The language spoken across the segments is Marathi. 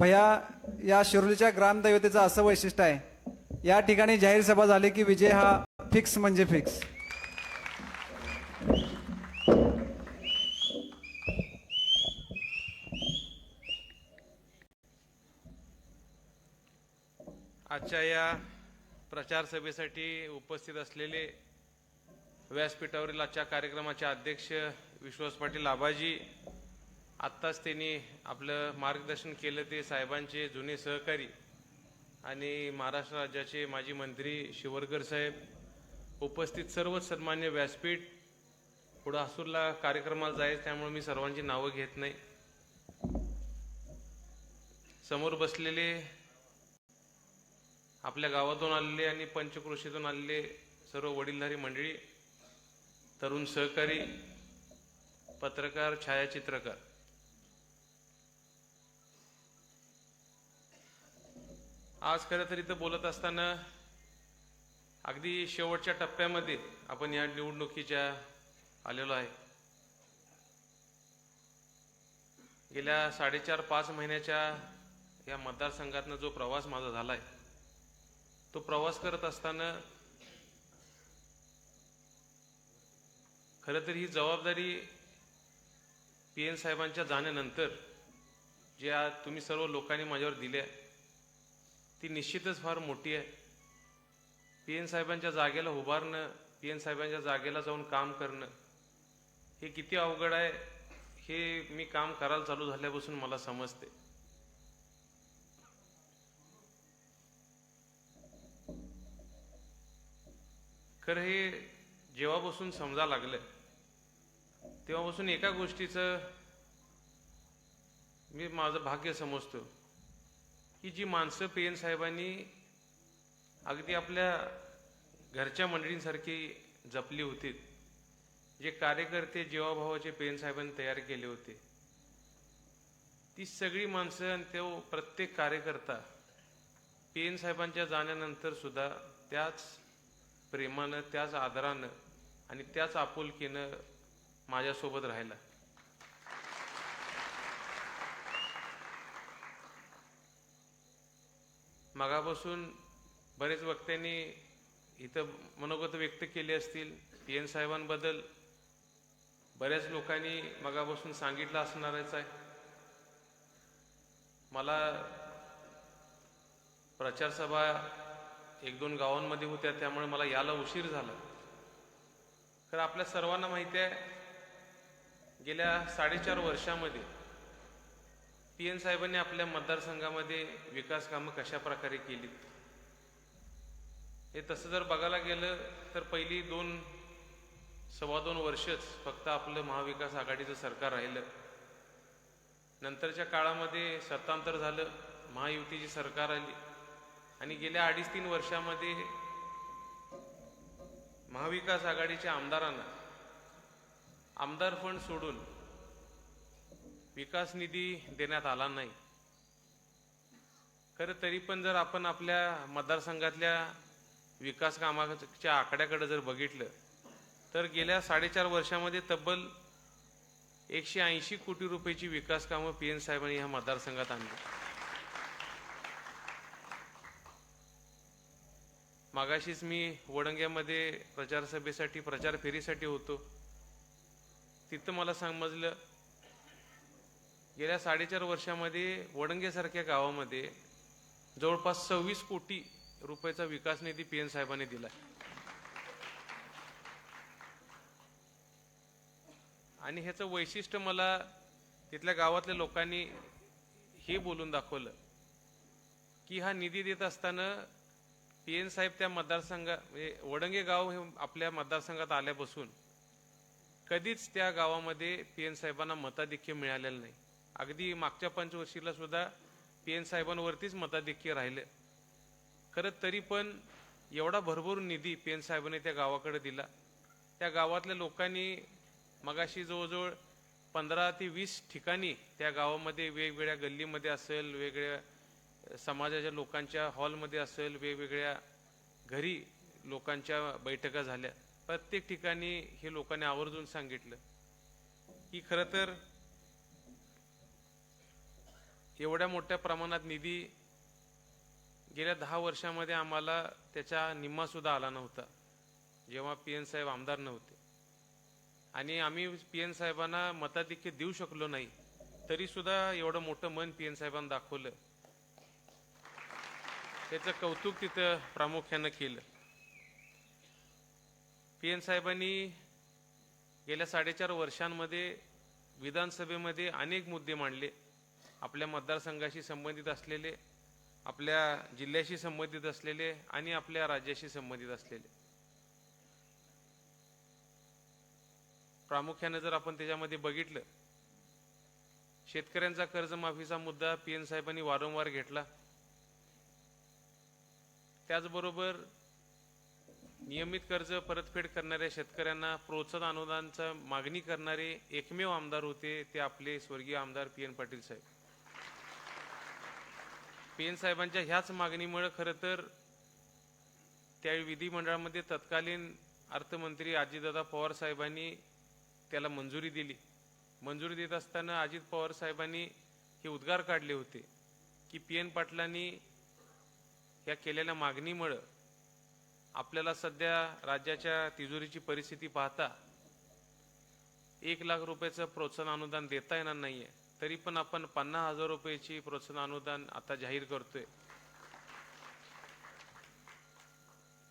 भैया या शिरोलीच्या ग्रामदैवतेचं असं वैशिष्ट्य आहे. या ठिकाणी जाहीर सभा झाली की विजय हा फिक्स म्हणजे फिक्स. आजच्या या प्रचार सभेसाठी उपस्थित असलेले व्यासपीठावरील आजच्या कार्यक्रमाचे अध्यक्ष विश्वास पाटील आबाजी आत्ताच त्यांनी आपलं मार्गदर्शन केलं ते साहेबांचे जुने सहकारी आणि महाराष्ट्र राज्याचे माजी मंत्री शिवरकर साहेब उपस्थित सर्वच सन्मान्य व्यासपीठ पुढं हसूरला कार्यक्रमाला जायचं त्यामुळे मी सर्वांची नावं घेत नाही. समोर बसलेले आपल्या गावातून आलेले आणि पंचक्रोशीतून आलेले सर्व वडीलधारी मंडळी तरुण सहकारी पत्रकार छायाचित्रकार. आज खरं तर इथं बोलत असताना अगदी शेवटच्या टप्प्यामध्ये आपण या निवडणुकीच्या आलेलो आहे. गेल्या साडेचार पाच महिन्याच्या या मतदारसंघातनं जो प्रवास माझा झाला आहे तो प्रवास करत असताना खरं तर ही जबाबदारी पी एन साहेबांच्या जाण्यानंतर जे आज तुम्ही सर्व लोकांनी माझ्यावर दिल्या ती निश्चितच फार मोठी आहे. पी एन साहेबांच्या जागेला उभारणं पी एन साहेबांच्या जागेला जाऊन काम करणं हे किती अवघड आहे हे मी काम करायला चालू झाल्यापासून मला समजते. खरं हे जेव्हापासून समजा लागलं तेव्हापासून एका गोष्टीचं मी माझं भाग्य समजतो. की जी माणसं पेन साहेबांनी अगदी आपल्या घरच्या मंडळींसारखी जपली होती. जे कार्यकर्ते जीवाभावाचे पेन साहेबांनी तयार केले होते. ती सगळी माणसं आणि तो प्रत्येक कार्यकर्ता पेन साहेबांच्या जाण्यानंतर सुद्धा त्याच प्रेमानं त्याच आदरानं आणि त्याच आपुलकीनं माझ्यासोबत राहिला. मगापासून बरेच वक्त्यांनी इथं मनोगत व्यक्त केली असतील पी एन साहेबांबद्दल बऱ्याच लोकांनी मगापासून सांगितलं असणारच आहे. मला प्रचार सभा एक दोन गावांमध्ये होत्या त्यामुळे मला याला उशीर झाला. तर आपल्या सर्वांना माहिती आहे गेल्या साडेचार वर्षामध्ये पी एन साहेबांनी आपल्या मतदारसंघामध्ये विकास कामं कशा प्रकारे केलीत? हे तसं जर बघायला गेलं तर पहिली दोन सव्वा दोन वर्षच फक्त आपलं महाविकास आघाडीचं सरकार राहिलं. नंतरच्या काळामध्ये सत्तांतर झालं महायुतीची सरकार आली. आणि गेल्या अडीच तीन वर्षामध्ये महाविकास आघाडीच्या आमदारांना आमदार फंड सोडून विकास निधी देण्यात आला नाही. खरं तरी पण जर आपण आपल्या मतदारसंघातल्या विकास कामाच्या आकड्याकडे जर बघितलं तर गेल्या साडेचार वर्षामध्ये तब्बल एकशे ऐंशी कोटी रुपयाची विकास कामं पी एन साहेबांनी ह्या मतदारसंघात आणली. मागाशीच मी वडंग्यामध्ये प्रचार सभेसाठी प्रचार फेरीसाठी होतो. तिथं मला समजलं गेल्या साडेचार वर्षामध्ये वडंगेसारख्या गावामध्ये जवळपास सव्वीस कोटी रुपयाचा विकास निधी पी एन साहेबांनी दिला आणि ह्याचं वैशिष्ट्य मला तिथल्या गावातल्या लोकांनी हे बोलून दाखवलं की हा निधी देत असताना पी एन साहेब त्या मतदारसंघा म्हणजे वडंगे गाव हे आपल्या मतदारसंघात आल्यापासून कधीच त्या गावामध्ये पी एन साहेबांना मताधिक्य मिळालेलं नाही. अगदी मागच्या पंचवर्षीला सुद्धा पी एन साहेबांवरतीच मताधिक्य राहिलं. खरं तरी पण एवढा भरभरून निधी पी एन साहेबांनी त्या गावाकडे दिला. त्या गावातल्या लोकांनी मगाशी जवळजवळ पंधरा ते वीस ठिकाणी त्या गावामध्ये वेगवेगळ्या गल्लीमध्ये असेल वेगळ्या समाजाच्या लोकांच्या हॉलमध्ये असेल वेगवेगळ्या घरी लोकांच्या बैठका झाल्या. प्रत्येक ठिकाणी हे लोकांनी आवर्जून सांगितलं की खरं तर एवढ्या मोठ्या प्रमाणात निधी गेल्या दहा वर्षामध्ये आम्हाला त्याचा निम्मा सुद्धा आला नव्हता जेव्हा पी एन साहेब आमदार नव्हते. आणि आम्ही पी एन साहेबांना मताधिक्य देऊ शकलो नाही तरी सुद्धा एवढं मोठं मन पी एन साहेबांना दाखवलं. त्याचं कौतुक तिथं प्रामुख्यानं केलं. पी एन साहेबांनी गेल्या साडेचार वर्षांमध्ये विधानसभेमध्ये अनेक मुद्दे मांडले. आपल्या मतदारसंघाशी संबंधित असलेले आपल्या जिल्ह्याशी संबंधित असलेले आणि आपल्या राज्याशी संबंधित असलेले. प्रामुख्याने जर आपण त्याच्यामध्ये बघितलं शेतकऱ्यांचा कर्जमाफीचा मुद्दा पी एन साहेबांनी वारंवार घेतला. त्याचबरोबर नियमित कर्ज परतफेड करणाऱ्या शेतकऱ्यांना प्रोत्साहन अनुदानाचा मागणी करणारे एकमेव आमदार होते ते आपले स्वर्गीय आमदार पी एन पाटील साहेब. पेन साहेबांच्या ह्याच मागणीमुळे खरं तर त्यावेळी विधिमंडळामध्ये तत्कालीन अर्थमंत्री अजितदादा पवार साहेबांनी त्याला मंजुरी दिली. मंजुरी देत असताना अजित पवार साहेबांनी हे उद्गार काढले होते की पी एन पाटलांनी ह्या केलेल्या मागणीमुळं आपल्याला सध्या राज्याच्या तिजोरीची परिस्थिती पाहता एक लाख रुपयाचं प्रोत्साहन अनुदान देता येणार नाही आहे तरी पण आपण पन्नास हजार रुपयाची प्रोत्साहन अनुदान आता जाहीर करतोय.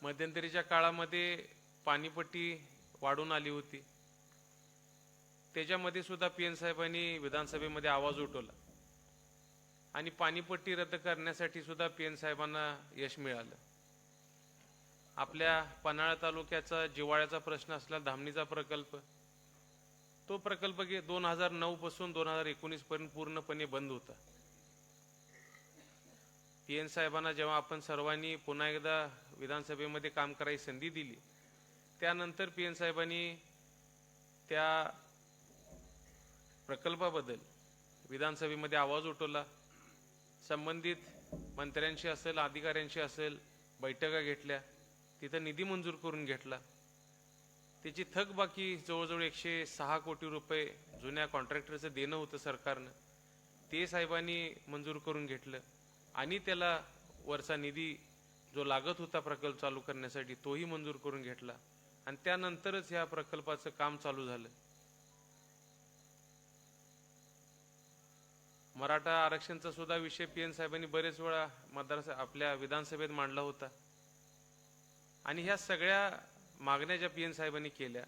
मध्यंतरीच्या काळामध्ये पाणीपट्टी वाढून आली होती. त्याच्यामध्ये सुद्धा पी एन साहेबांनी विधानसभेमध्ये आवाज उठवला. आणि पाणीपट्टी रद्द करण्यासाठी सुद्धा पी एन साहेबांना यश मिळालं. आपल्या पन्हाळा तालुक्याचा जिवाळ्याचा प्रश्न असला धामणीचा प्रकल्प तो प्रकल्प दोन हजार नऊ पासून दोन हजार एकोणीस पर्यंत पूर्णपणे बंद होता. पी एन साहेबांना जेव्हा आपण सर्वांनी पुन्हा एकदा विधानसभेमध्ये काम करायची संधी दिली त्यानंतर पी एन साहेबांनी त्या प्रकल्पाबद्दल विधानसभेमध्ये आवाज उठवला. संबंधित मंत्र्यांशी असेल अधिकाऱ्यांशी असेल बैठका घेतल्या तिथं निधी मंजूर करून घेतला. त्याची थकबाकी जवळजवळ एकशे सहा कोटी रुपये जुन्या कॉन्ट्रॅक्टरचं देणं होतं सरकारनं. ते साहेबांनी मंजूर करून घेतलं. आणि त्याला वरचा निधी जो लागत होता प्रकल्प चालू करण्यासाठी तोही मंजूर करून घेतला. आणि त्यानंतरच ह्या प्रकल्पाचं काम चालू झालं. मराठा आरक्षणचा सुद्धा विषय पी एन साहेबांनी बरेच वेळा मतदार आपल्या विधानसभेत मांडला होता. आणि ह्या सगळ्या मागण्या ज्या पी एन साहेबांनी केल्या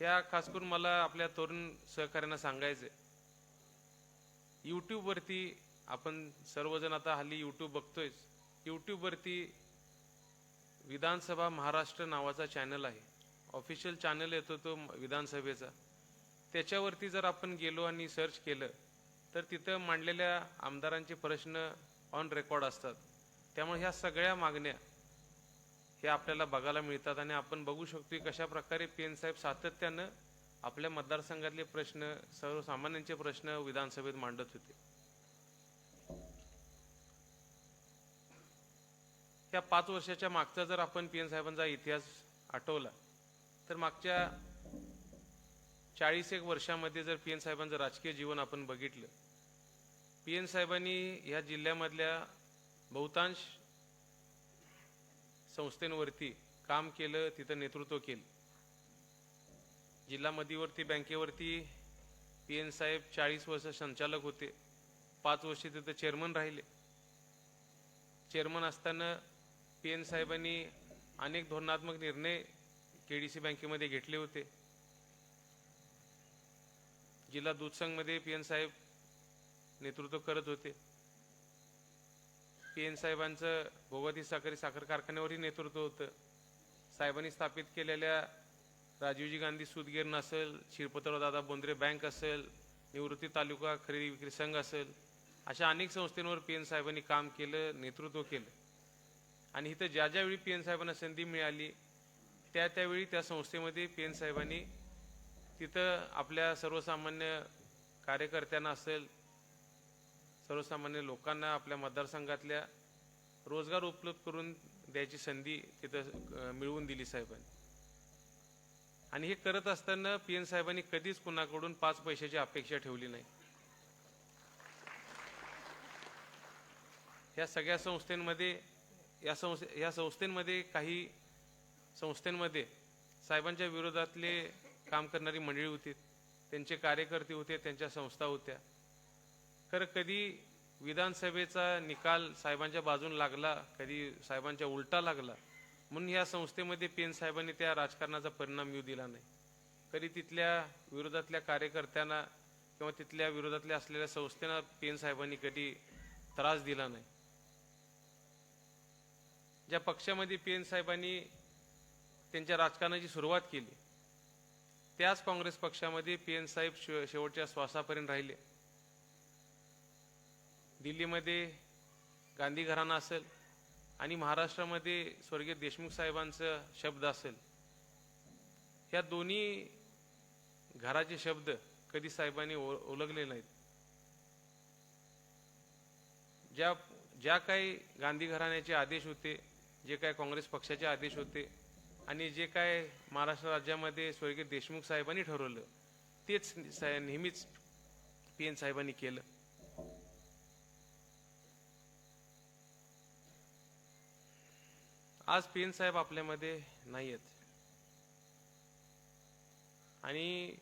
ह्या खास करून मला आपल्या तरुण सहकार्यांना सांगायचे यूट्यूबवरती आपण सर्वजण आता हल्ली यूट्यूब बघतोयच यूट्यूबवरती विधानसभा महाराष्ट्र नावाचा चॅनल आहे. ऑफिशियल चॅनल येतो तो विधानसभेचा. त्याच्यावरती जर आपण गेलो आणि सर्च केलं तर तिथं मांडलेल्या आमदारांचे प्रश्न ऑन रेकॉर्ड असतात. त्यामुळे ह्या सगळ्या मागण्या हे आपल्याला बघायला मिळतात आणि आपण बघू शकतो की कशा प्रकारे पी एन साहेब सातत्यानं आपल्या मतदारसंघातले प्रश्न सर्वसामान्यांचे प्रश्न विधानसभेत मांडत होते. या पाच वर्षाच्या मागचा जर आपण पी एन साहेबांचा इतिहास आठवला तर मागच्या चाळीस एक वर्षामध्ये जर पी एन साहेबांचं राजकीय जीवन आपण बघितलं पी एन साहेबांनी ह्या जिल्ह्यामधल्या बहुतांश संस्थेंवरती काम केलं तिथं नेतृत्व केलं. जिल्हा मध्यवर्ती बँकेवरती पी एन साहेब चाळीस वर्ष संचालक होते. पाच वर्ष तिथं चेअरमन राहिले. चेअरमन असताना पी एन साहेबांनी अनेक धोरणात्मक निर्णय के डी सी बँकेमध्ये घेतले होते. जिल्हा दूध संघमध्ये पी एन साहेब नेतृत्व करत होते. पी एन साहेबांचं भोगवती साखरी साखर कारखान्यावरही नेतृत्व होतं. साहेबांनी स्थापित केलेल्या राजीवजी गांधी सुदगिरण असेल शिरपतराव दादा बोंद्रे बँक असेल निवृत्ती तालुका खरेदी विक्री संघ असेल अशा अनेक संस्थांवर पी एन साहेबांनी काम केलं नेतृत्व केलं. आणि इथं ज्या ज्यावेळी पी एन साहेबांना संधी मिळाली त्या त्यावेळी त्या संस्थेमध्ये पी एन साहेबांनी तिथं आपल्या सर्वसामान्य कार्यकर्त्यांना असेल सर्वसामान्य लोकांना आपल्या मतदारसंघातल्या रोजगार उपलब्ध करून द्यायची संधी तिथं मिळवून दिली साहेबांनी. आणि हे करत असताना पी एन साहेबांनी कधीच कुणाकडून पाच पैशाची अपेक्षा ठेवली नाही. या सगळ्या संस्थेमध्ये या संस्थे या संस्थेमध्ये काही संस्थांमध्ये साहेबांच्या विरोधातले काम करणारी मंडळी होती त्यांचे कार्यकर्ते होते त्यांच्या संस्था होत्या. खरं कधी विधानसभेचा निकाल साहेबांच्या बाजून लागला कधी साहेबांच्या उलटा लागला म्हणून या संस्थेमध्ये पेन साहेबांनी त्या राजकारणाचा परिणाम येऊ दिला नाही. कधी तिथल्या विरोधातल्या कार्यकर्त्यांना किंवा तिथल्या विरोधातल्या असलेल्या संस्थेना पेन साहेबांनी कधी त्रास दिला नाही. ज्या पक्षामध्ये पी एन साहेबांनी त्यांच्या राजकारणाची सुरुवात केली त्याच काँग्रेस पक्षामध्ये पी एन साहेब शेव- शेवटच्या श्वासापर्यंत राहिले. दिल्लीमध्ये गांधी घराणा असेल आणि महाराष्ट्रामध्ये स्वर्गीय देशमुख साहेबांचं शब्द असेल. ह्या दोन्ही घराचे शब्द कधी साहेबांनी ओ- ओळखले नाहीत. ज्या ज्या काही गांधी घराण्याचे आदेश होते जे काय काँग्रेस पक्षाचे आदेश होते आणि जे काय महाराष्ट्र राज्यामध्ये स्वर्गीय देशमुख साहेबांनी ठरवलं तेच सा- नेहमीच पी एन साहेबांनी केलं. आज पी एन साहेब आपल्यामध्ये नाही आहेत आणि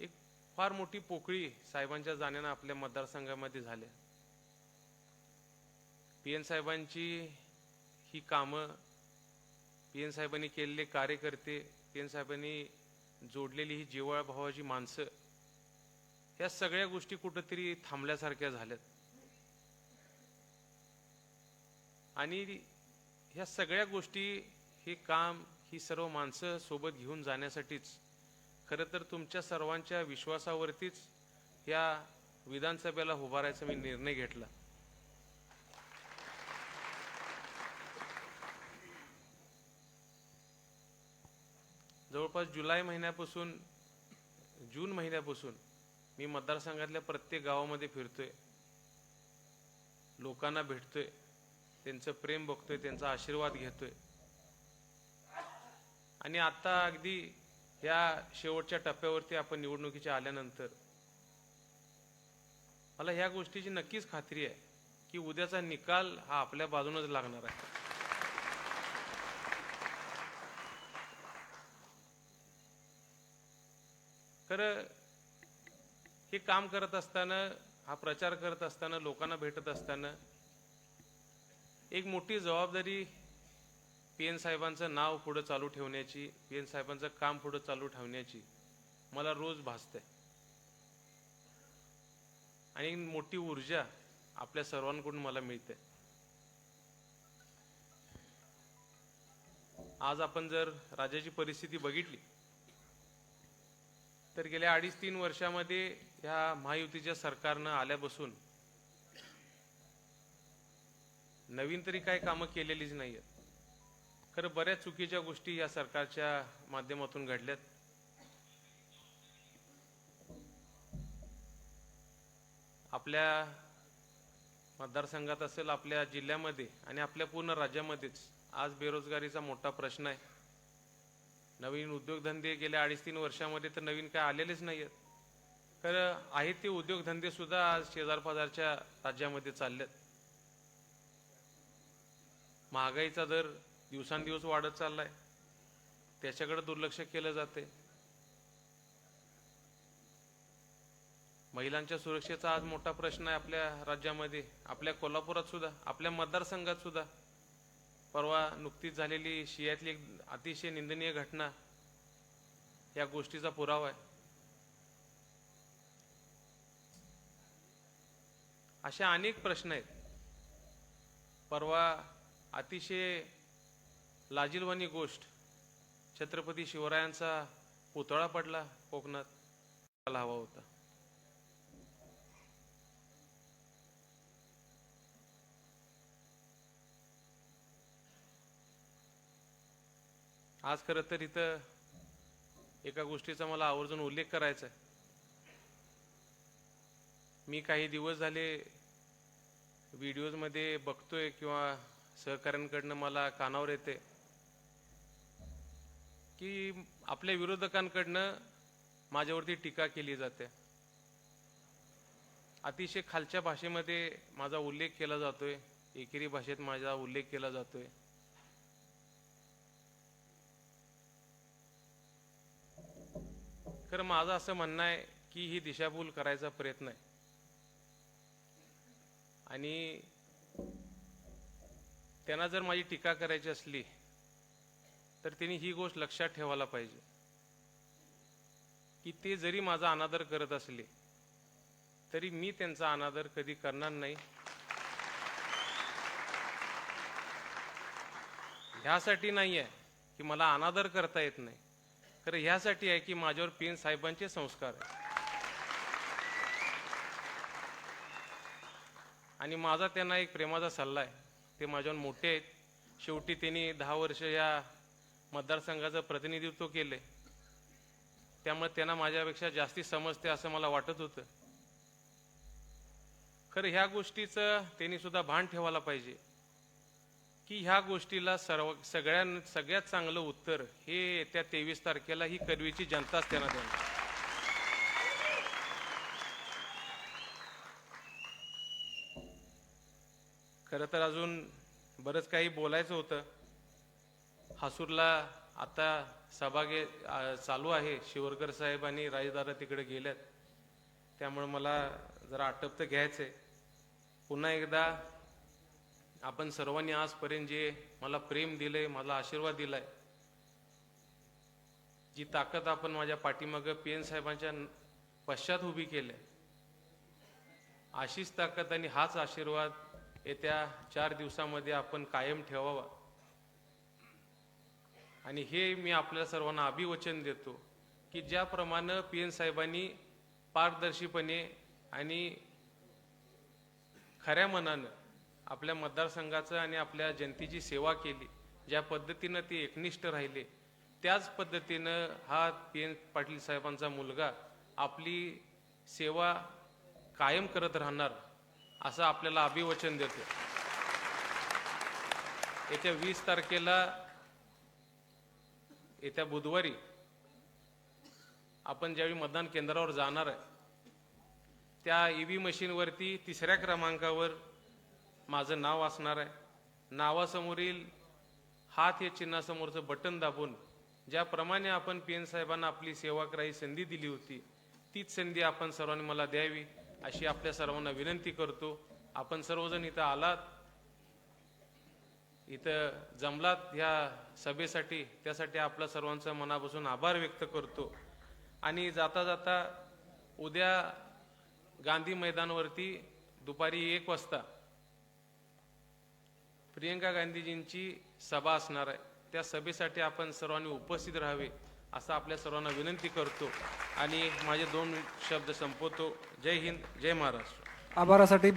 एक फार मोठी पोकळी साहेबांच्या जाण्यानं आपल्या मतदारसंघामध्ये झाल्या. पी एन साहेबांची ही कामं पी एन साहेबांनी केलेले कार्यकर्ते पी एन साहेबांनी जोडलेली ही जिवाळभावाची भावाची माणसं या सगळ्या गोष्टी कुठंतरी थांबल्यासारख्या झाल्यात. आणि ह्या सगळ्या गोष्टी हे काम ही सर्व माणसं सोबत घेऊन जाण्यासाठीच खरं तर तुमच्या सर्वांच्या विश्वासावरतीच या विधानसभेला उभारायचा मी निर्णय घेतला. जवळपास जुलै महिन्यापासून जून महिन्यापासून मी मतदारसंघातल्या प्रत्येक गावामध्ये फिरतोय. लोकांना भेटतोय. त्यांचं प्रेम बघतोय त्यांचा आशीर्वाद घेतोय. आणि आता अगदी या शेवटच्या टप्प्यावरती आपण निवडणुकीच्या आल्यानंतर मला ह्या गोष्टीची नक्कीच खात्री आहे की उद्याचा निकाल हा आपल्या बाजूनच लागणार आहे. खरं हे काम करत असताना हा प्रचार करत असताना लोकांना भेटत असताना एक मोठी जबाबदारी पी एन साहेबांचं नाव पुढं चालू ठेवण्याची पी एन साहेबांचं काम पुढं चालू ठेवण्याची मला रोज भासते आणि मोठी ऊर्जा आपल्या सर्वांकडून मला मिळते आज आपण जर राज्याची परिस्थिती बघितली तर गेल्या अडीच तीन वर्षामध्ये ह्या महायुतीच्या सरकारनं आल्यापासून नवीन तरी काय कामं केलेलीच नाही आहेत खरं बऱ्याच चुकीच्या गोष्टी या सरकारच्या माध्यमातून घडल्यात. आपल्या मतदारसंघात असेल आपल्या जिल्ह्यामध्ये आणि आपल्या पूर्ण राज्यामध्येच आज बेरोजगारीचा मोठा प्रश्न आहे. नवीन उद्योगधंदे गेल्या अडीच तीन वर्षामध्ये तर नवीन काय आलेलेच नाही आहेत खरं आहेत ते उद्योगधंदेसुद्धा आज शेजारपाजारच्या राज्यामध्ये चालले आहेत महागाईचा दर दिवसांदिवस वाढत चाललाय. त्याच्याकडे दुर्लक्ष केलं जाते. महिलांच्या सुरक्षेचा आज मोठा प्रश्न आहे आपल्या राज्यामध्ये. आपल्या कोल्हापुरात सुद्धा आपल्या मतदारसंघात सुद्धा. परवा नुकतीच झालेली शियातली एक अतिशय निंदनीय घटना या गोष्टीचा पुरावा आहे. अशा अनेक प्रश्न आहेत. परवा अतिशय लाजीलवानी गोष्ट. छत्रपती शिवरायांचा पुतळा पडला कोकणात. हवा होता. आज खरं तर इथं एका गोष्टीचा मला आवर्जून उल्लेख करायचा आहे. मी काही दिवस झाले व्हिडिओजमध्ये बघतोय किंवा सहकाऱ्यांकडनं मला कानावर येते की आपल्या विरोधकांकडनं माझ्यावरती टीका केली जाते. अतिशय खालच्या भाषेमध्ये माझा उल्लेख केला जातोय. एकेरी भाषेत माझा उल्लेख केला जातोय. खरं माझं असं म्हणणं आहे की ही दिशाभूल करायचा प्रयत्न आहे. आणि त्यांना जर माझी टीका करायची असली तर त्यांनी ही गोष्ट लक्षात ठेवायला पाहिजे. की ते जरी माझा अनादर करत असले तरी मी त्यांचा अनादर कधी करणार नाही. ह्यासाठी नाही आहे की मला अनादर करता येत नाही. तर ह्यासाठी आहे की माझ्यावर पिन साहेबांचे संस्कार आहे आणि माझा त्यांना एक प्रेमाचा सल्ला आहे. ते माझ्यावर मोठे आहेत. शेवटी त्यांनी दहा वर्ष या मतदारसंघाचं प्रतिनिधित्व केले त्यामुळे त्यांना माझ्यापेक्षा जास्ती समजते असं मला वाटत होतं. खरं ह्या गोष्टीचं त्यांनी सुद्धा भान ठेवायला पाहिजे. की ह्या गोष्टीला सर्व सगळ्यां सगळ्यात चांगलं उत्तर हे येत्या तेवीस तारखेला ही करवीची जनताच त्यांना देणार. खरं तर अजून बरंच काही बोलायचं होतं. हासूरला आता सभा घे चालू आहे. शिवरकर साहेब आणि राजदारा तिकडे गेल्यात त्यामुळे मला जरा आटप तर घ्यायचं आहे पुन्हा एकदा आपण सर्वांनी आजपर्यंत जे मला प्रेम दिलंय मला आशीर्वाद दिलाय जी ताकद आपण माझ्या पाठीमागं पी एन साहेबांच्या पश्चात उभी केल्या अशीच ताकद आणि हाच आशीर्वाद येत्या चार दिवसामध्ये आपण कायम ठेवावा. आणि हे मी आपल्या सर्वांना अभिवचन देतो की ज्याप्रमाणे पी एन साहेबांनी पारदर्शीपणे आणि खऱ्या मनानं आपल्या मतदारसंघाचं आणि आपल्या जनतेची सेवा केली ज्या पद्धतीनं ते एकनिष्ठ राहिले त्याच पद्धतीनं हा पी एन पाटील साहेबांचा मुलगा आपली सेवा कायम करत राहणार. असं आपल्याला अभिवचन देतो. येत्या वीस तारखेला येत्या बुधवारी आपण ज्यावेळी मतदान केंद्रावर जाणार आहे त्या ई व्ही मशीनवरती तिसऱ्या क्रमांकावर माझं नाव असणार आहे. नावासमोरील हात हे चिन्हासमोरचं बटन दाबून ज्याप्रमाणे आपण पी एन साहेबांना आपली सेवा करायची संधी दिली होती तीच संधी आपण सर्वांनी मला द्यावी. अशी आपल्या सर्वांना विनंती करतो. आपण सर्वजण इथं आलात. इथं जमलात ह्या सभेसाठी. त्यासाठी आपल्या सर्वांचा मनापासून आभार व्यक्त करतो. आणि जाता जाता उद्या गांधी मैदानवरती दुपारी एक वाजता प्रियंका गांधीजींची सभा असणार आहे. त्या सभेसाठी आपण सर्वांनी उपस्थित राहावे. असं आपल्या सर्वांना विनंती करतो आणि माझे दोन शब्द संपवतो. जय हिंद जय महाराष्ट्र. आभारासाठी